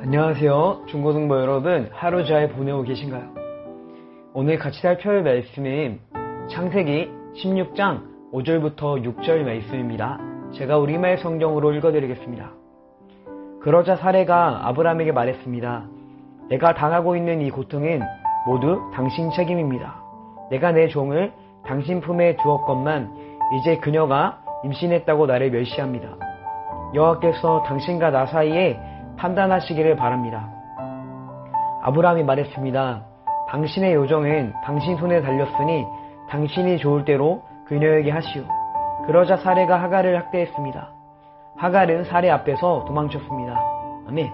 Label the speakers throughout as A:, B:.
A: 안녕하세요. 중고등부 여러분, 하루 잘 보내고 계신가요? 오늘 같이 살펴볼 말씀은 창세기 16장 5절부터 6절 말씀입니다. 제가 우리말 성경으로 읽어드리겠습니다. 그러자 사례가 아브라함에게 말했습니다. 내가 당하고 있는 이 고통은 모두 당신 책임입니다. 내가 내 종을 당신 품에 두었건만 이제 그녀가 임신했다고 나를 멸시합니다. 여호와께서 당신과 나 사이에 판단하시기를 바랍니다. 아브라함이 말했습니다. 당신의 요정은 당신 손에 달렸으니 당신이 좋을 대로 그녀에게 하시오. 그러자 사례가 하갈을 학대했습니다. 하갈은 사례 앞에서 도망쳤습니다. 아멘.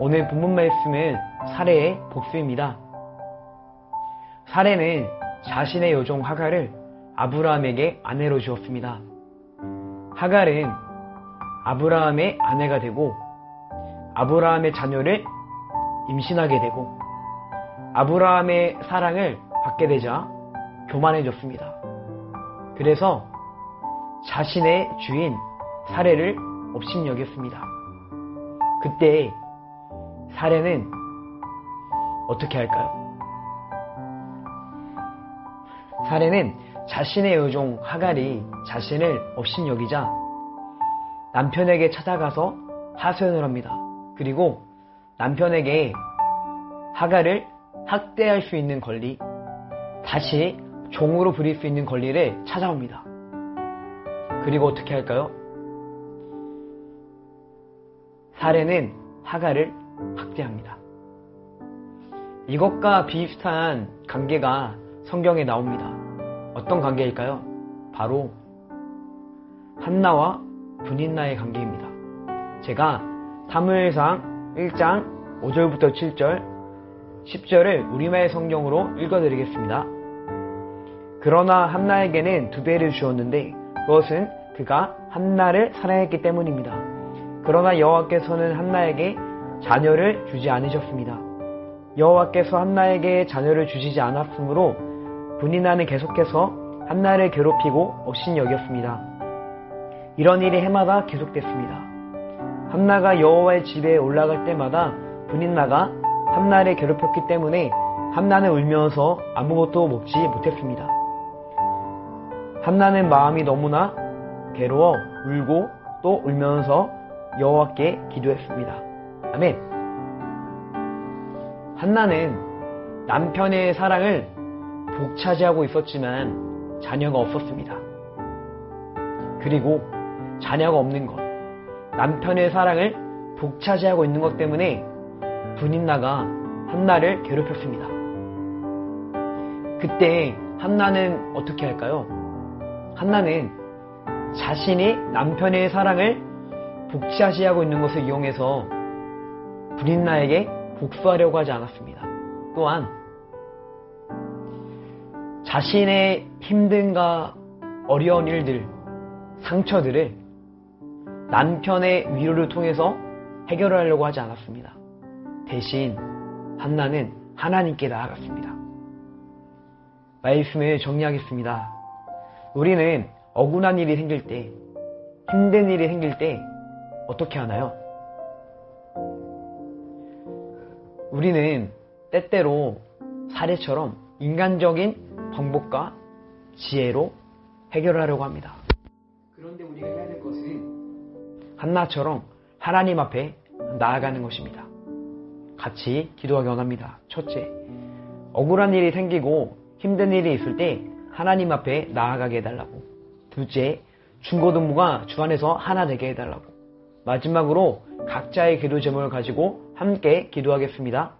A: 오늘 본문 말씀은 사례의 복수입니다. 사례는 자신의 요종 하갈을 아브라함에게 아내로 주었습니다. 하갈은 아브라함의 아내가 되고 아브라함의 자녀를 임신하게 되고 아브라함의 사랑을 받게 되자 교만해졌습니다. 그래서 자신의 주인 사례를 업신여겼습니다. 그때 사례는 어떻게 할까요? 사례는 자신의 의종 하갈이 자신을 업신여기자 남편에게 찾아가서 하소연을 합니다. 그리고 남편에게 하갈을 학대할 수 있는 권리, 다시 종으로 부릴 수 있는 권리를 찾아옵니다. 그리고 어떻게 할까요? 사례는 하갈을 학대합니다. 이것과 비슷한 관계가 성경에 나옵니다. 어떤 관계일까요? 바로 한나와 분인나의 관계입니다. 제가 사무엘상 1장 5절부터 7절, 10절을 우리말 성경으로 읽어드리겠습니다. 그러나 한나에게는 두 배를 주었는데 그것은 그가 한나를 사랑했기 때문입니다. 그러나 여호와께서는 한나에게 자녀를 주지 않으셨습니다. 여호와께서 한나에게 자녀를 주시지 않았으므로 분이나는 계속해서 한나를 괴롭히고 업신 여겼습니다. 이런 일이 해마다 계속됐습니다. 한나가 여호와의 집에 올라갈 때마다 분인나가 한나를 괴롭혔기 때문에 한나는 울면서 아무것도 먹지 못했습니다. 한나는 마음이 너무나 괴로워 울고 또 울면서 여호와께 기도했습니다. 아멘. 한나는 남편의 사랑을 복차지하고 있었지만 자녀가 없었습니다. 그리고 자녀가 없는 것, 남편의 사랑을 복차지하고 있는 것 때문에 분인나가 한나를 괴롭혔습니다. 그때 한나는 어떻게 할까요? 한나는 자신이 남편의 사랑을 복차지하고 있는 것을 이용해서 분인나에게 복수하려고 하지 않았습니다. 또한 자신의 힘든가 어려운 일들, 상처들을 남편의 위로를 통해서 해결하려고 하지 않았습니다. 대신 한나는 하나님께 나아갔습니다. 말씀을 정리하겠습니다. 우리는 억울한 일이 생길 때, 힘든 일이 생길 때 어떻게 하나요? 우리는 때때로 사례처럼 인간적인 방법과 지혜로 해결하려고 합니다. 그런데 우리가 해야 될 것은 한나처럼 하나님 앞에 나아가는 것입니다. 같이 기도하기 원합니다. 첫째, 억울한 일이 생기고 힘든 일이 있을 때 하나님 앞에 나아가게 해달라고. 둘째, 중고등부가 주 안에서 하나 되게 해달라고. 마지막으로 각자의 기도 제목을 가지고 함께 기도하겠습니다.